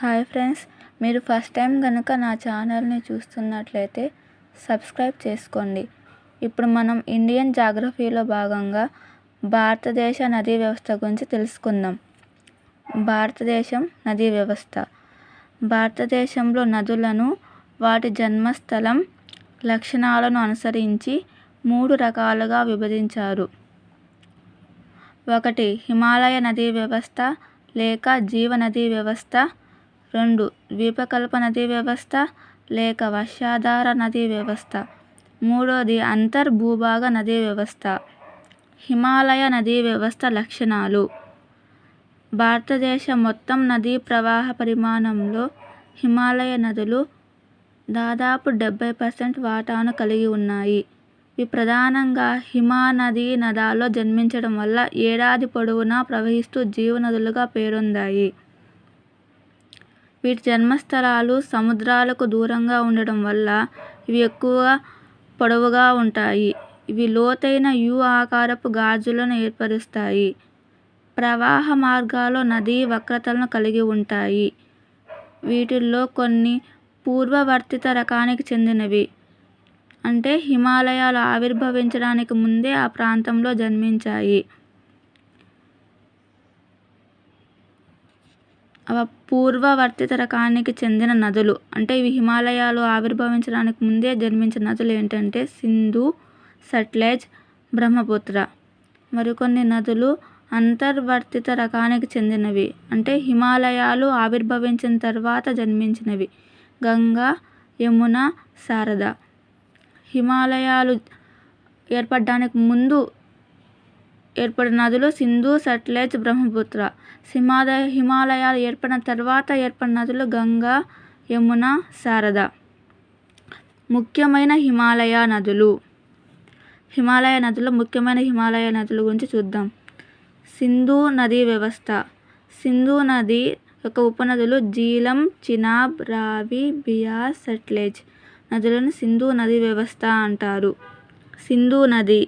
Hi friends మీరు first time కనుక నా ఛానల్ని చూస్తున్నట్లయితే సబ్స్క్రైబ్ చేసుకోండి. ఇప్పుడు మనం ఇండియన్ జాగ్రఫీలో భాగంగా భారతదేశ నదీ వ్యవస్థ గురించి తెలుసుకుందాం. భారతదేశం నదీ వ్యవస్థ. భారతదేశంలో నదులను వాటి జన్మస్థలం లక్షణాలను అనుసరించి మూడు రకాలుగా విభజించారు. ఒకటి హిమాలయ నదీ వ్యవస్థ లేక జీవనదీ వ్యవస్థ రెండు ద్వీపకల్ప నదీ వ్యవస్థ లేక వర్షాధార నదీ వ్యవస్థ. మూడోది అంతర్భూభాగ నదీ వ్యవస్థ. హిమాలయ నదీ వ్యవస్థ లక్షణాలు. భారతదేశం మొత్తం నదీ ప్రవాహ పరిమాణంలో హిమాలయ నదులు దాదాపు డెబ్బై పర్సెంట్ వాటాను కలిగి ఉన్నాయి. ఇవి ప్రధానంగా హిమానదీ నదాల్లో జన్మించడం వల్ల ఏడాది పొడవునా ప్రవహిస్తూ జీవనదులుగా పేరొందాయి. వీటి జన్మస్థలాలు సముద్రాలకు దూరంగా ఉండడం వల్ల ఇవి ఎక్కువ పొడవుగా ఉంటాయి. ఇవి లోతైన యు ఆకారపు గాజులను ఏర్పరుస్తాయి. ప్రవాహ మార్గాలు నదీ వక్రతలను కలిగి ఉంటాయి. వీటిల్లో కొన్ని పూర్వవర్తిత రకానికి చెందినవి. అంటే హిమాలయాలు ఆవిర్భవించడానికి ముందే ఆ ప్రాంతంలో జన్మించాయి. పూర్వవర్తిత రకానికి చెందిన నదులు. అంటే ఇవి హిమాలయాలు ఆవిర్భవించడానికి ముందే జన్మించిన నదులు ఏంటంటే సింధు సట్లెజ్ బ్రహ్మపుత్ర. మరికొన్ని నదులు అంతర్వర్తిత రకానికి చెందినవి. అంటే హిమాలయాలు ఆవిర్భవించిన తర్వాత జన్మించినవి. గంగా యమున శారద. హిమాలయాలు ఏర్పడడానికి ముందు ఏర్పడిన నదులు సింధు సట్లెజ్ బ్రహ్మపుత్ర. హిమాలయ హిమాలయాలు ఏర్పడిన తర్వాత ఏర్పడిన నదులు గంగా యమున శారద. ముఖ్యమైన హిమాలయ నదులు. హిమాలయ నదులు ముఖ్యమైన హిమాలయ నదుల గురించి చూద్దాం. సింధు నదీ వ్యవస్థ. సింధు నది యొక్క ఉపనదులు జీలం చినాబ్ రావి బియాస్ సట్లెజ్ నదులను సింధు నది వ్యవస్థ అంటారు. సింధు నది.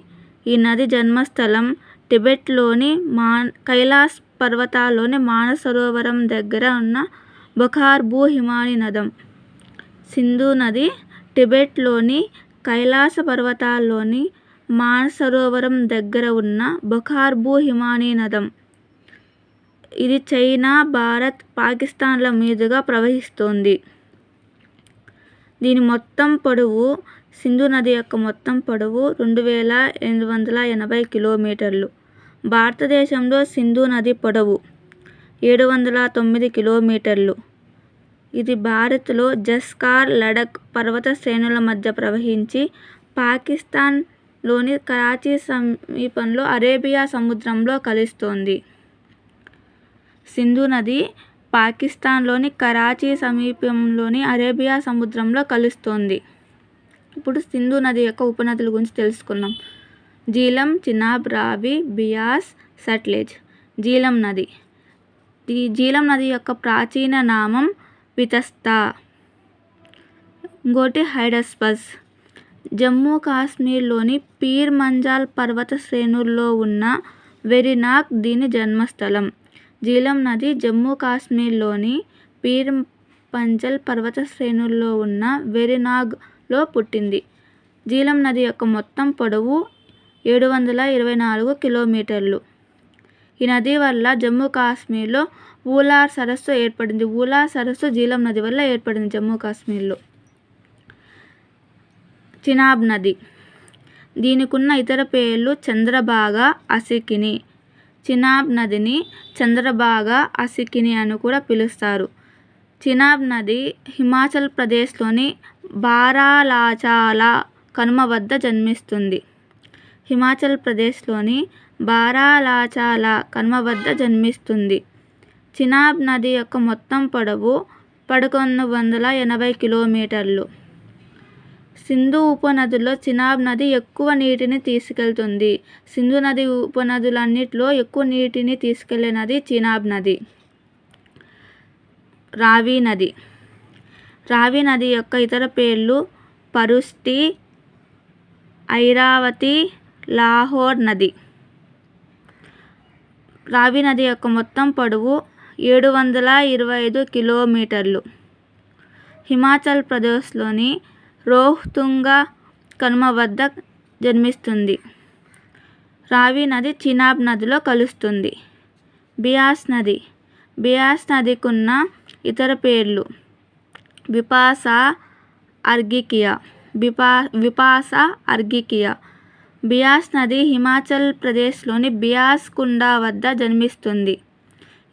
ఈ నది జన్మస్థలం టిబెట్లోని మా కైలాస్ పర్వతాల్లోని మానసరోవరం దగ్గర ఉన్న బొఖార్బూ హిమానీ నదం. సింధు నది టిబెట్లోని కైలాస పర్వతాల్లోని మానసరోవరం దగ్గర ఉన్న బొఖార్బూ హిమానీ నదం. ఇది చైనా భారత్ పాకిస్తాన్ల మీదుగా ప్రవహిస్తోంది. దీని మొత్తం పొడవు సింధు నది యొక్క మొత్తం పొడవు రెండు వేల ఎనిమిది వందల ఎనభై కిలోమీటర్లు. భారతదేశంలో సింధు నది పొడవు ఏడు వందల తొమ్మిది కిలోమీటర్లు. ఇది భారత్లో జస్కార్ లడఖ్ పర్వత శ్రేణుల మధ్య ప్రవహించి పాకిస్తాన్లోని కరాచీ సమీపంలో అరేబియా సముద్రంలో కలుస్తోంది. సింధు నది పాకిస్తాన్లోని కరాచీ సమీపంలోని అరేబియా సముద్రంలో కలుస్తోంది. ఇప్పుడు సింధు నది యొక్క ఉపనదుల గురించి తెలుసుకుందాం. జీలం చినాబ్ రావి బియాస్ సట్లెజ్. జీలం నది. ఈ జీలం నది యొక్క ప్రాచీన నామం వితస్తా. ఇంకోటి హైడస్పస్. జమ్మూ కాశ్మీర్లోని పీర్ మంజాల్ పర్వత శ్రేణుల్లో ఉన్న వెరినాగ్ దీని జన్మస్థలం. జీలం నది జమ్మూ కాశ్మీర్లోని పీర్ పంజల్ పర్వత శ్రేణుల్లో ఉన్న వెరినాగ్ లో పుట్టింది. జీలం నది యొక్క మొత్తం పొడవు ఏడు వందల ఇరవై నాలుగు కిలోమీటర్లు. ఈ నది వల్ల జమ్మూ కాశ్మీర్లో ఊలార్ సరస్సు ఏర్పడింది. ఊలార్ సరస్సు జీలం నది వల్ల ఏర్పడింది జమ్మూ కాశ్మీర్లో. చినాబ్ నది. దీనికున్న ఇతర పేర్లు చంద్రభాగ అసికిని. చినాబ్ నదిని చంద్రభాగ అసికిని అని కూడా పిలుస్తారు. చినాబ్ నది హిమాచల్ ప్రదేశ్లోని బారాలాచాల కనుమ వద్ద జన్మిస్తుంది. హిమాచల్ ప్రదేశ్లోని బారాలాచాల కనుమ వద్ద జన్మిస్తుంది. చినాబ్ నది యొక్క మొత్తం పొడవు పదకొండు వందల ఎనభై కిలోమీటర్లు. సింధు ఉపనదుల్లో చినాబ్ నది ఎక్కువ నీటిని తీసుకెళ్తుంది. సింధు నది ఉపనదులన్నిటిలో ఎక్కువ నీటిని తీసుకెళ్ళే నది చినాబ్ నది. రావి నది. రావి నది యొక్క ఇతర పేర్లు పరుష్టి ఐరావతి లాహోర్ నది. రావి నది యొక్క మొత్తం పొడవు ఏడు వందల ఇరవై ఐదు కిలోమీటర్లు. హిమాచల్ ప్రదేశ్లోని రోహ్తుంగా కనుమ వద్ద జన్మిస్తుంది. రావి నది చినాబ్ నదిలో కలుస్తుంది. బియాస్ నది. బియాస్ నదికున్న ఇతర పేర్లు. బిపాసా అర్గికియా బిపా విపాస అర్గికియా బియాస్ నది హిమాచల్ ప్రదేశ్లోని బియాస్ కుండ వద్ద జన్మిస్తుంది.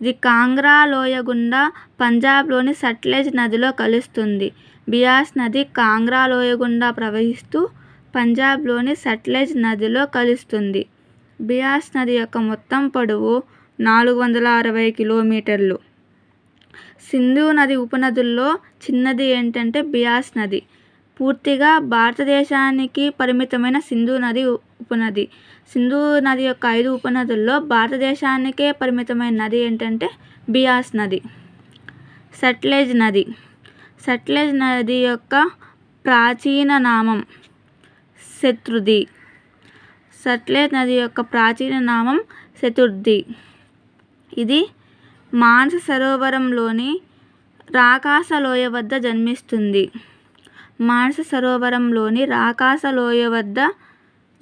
ఇది కాంగ్రా లోయ గుండా పంజాబ్లోని సట్లెజ్ నదిలో కలుస్తుంది. బియాస్ నది కాంగ్రా లోయ గుండా ప్రవహిస్తూ పంజాబ్లోని సట్లెజ్ నదిలో కలుస్తుంది. బియాస్ నది యొక్క మొత్తం పొడవు నాలుగు వందల అరవై కిలోమీటర్లు. సింధు నది ఉపనదుల్లో చిన్నది ఏంటంటే బియాస్ నది. పూర్తిగా భారతదేశానికి పరిమితమైన సింధు నది ఉపనది. సింధు నది యొక్క ఐదు ఉపనదుల్లో భారతదేశానికే పరిమితమైన నది ఏంటంటే బియాస్ నది. సట్లెజ్ నది. సట్లెజ్ నది యొక్క ప్రాచీన నామం శత్రుది. సట్లెజ్ నది యొక్క ప్రాచీన నామం శతుర్థి ఇది మానస సరోవరంలోని రాకాస లోయ వద్ద జన్మిస్తుంది. మానస సరోవరంలోని రాకాస లోయ వద్ద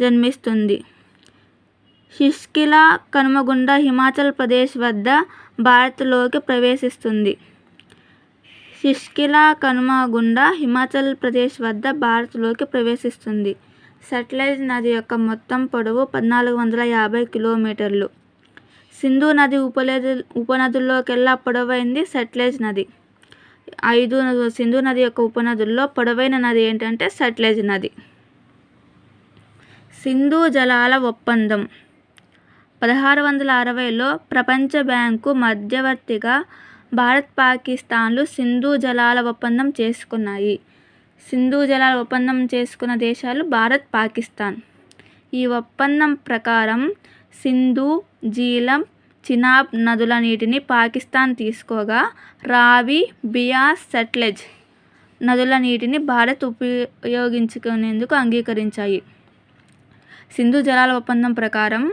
జన్మిస్తుంది. షిష్కిలా కనుమ గుండా హిమాచల్ ప్రదేశ్ వద్ద భారత్లోకి ప్రవేశిస్తుంది. షిష్కిలా కనుమ గుండా హిమాచల్ ప్రదేశ్ వద్ద భారత్లోకి ప్రవేశిస్తుంది. సట్లెజ్ నది యొక్క మొత్తం పొడవు పద్నాలుగు వందల యాభై కిలోమీటర్లు. సింధు నది ఉపనది ఉపనదుల్లోకెల్లా పొడవైంది సట్లెజ్ నది. ఐదు సింధు నది యొక్క ఉపనదుల్లో పొడవైన నది ఏంటంటే సట్లెజ్ నది. సింధు జలాల ఒప్పందం. పదహారు వందల అరవైలో ప్రపంచ బ్యాంకు మధ్యవర్తిగా భారత్ పాకిస్తాన్లు సింధు జలాల ఒప్పందం చేసుకున్నాయి. సింధు జలాల ఒప్పందం చేసుకున్న దేశాలు భారత్ పాకిస్తాన్. ఈ ఒప్పందం ప్రకారం సింధు జీలం చినాబ్ నదుల నీటిని పాకిస్తాన్ తీసుకోగా రావి బియాస్ సట్లెజ్ నదుల నీటిని భారత్ ఉపయోగించుకునేందుకు అంగీకరించాయి. సింధు జలాల ఒప్పందం ప్రకారం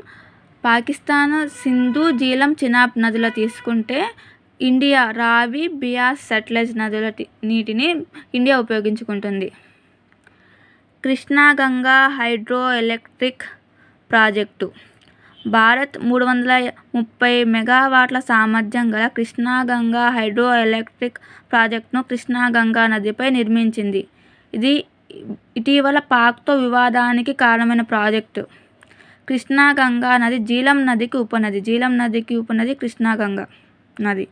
పాకిస్తాన్ సింధు జీలం చినాబ్ నదుల తీసుకుంటే ఇండియా రావి బియాస్ సట్లెజ్ నదుల నీటిని ఇండియా ఉపయోగించుకుంటుంది. Krishna Ganga hydro electric project Bharat మూడు వందల ముప్పై మెగావాట్ల సామర్థ్యం గల కృష్ణా గంగా హైడ్రో ఎలక్ట్రిక్ ప్రాజెక్టును కృష్ణా గంగా నదిపై నిర్మించింది. ఇది ఇటీవల పాక్తో వివాదానికి కారణమైన ప్రాజెక్టు. కృష్ణా గంగా నది జీలం నదికి ఉపనది. జీలం నదికి ఉపనది కృష్ణా గంగా నది.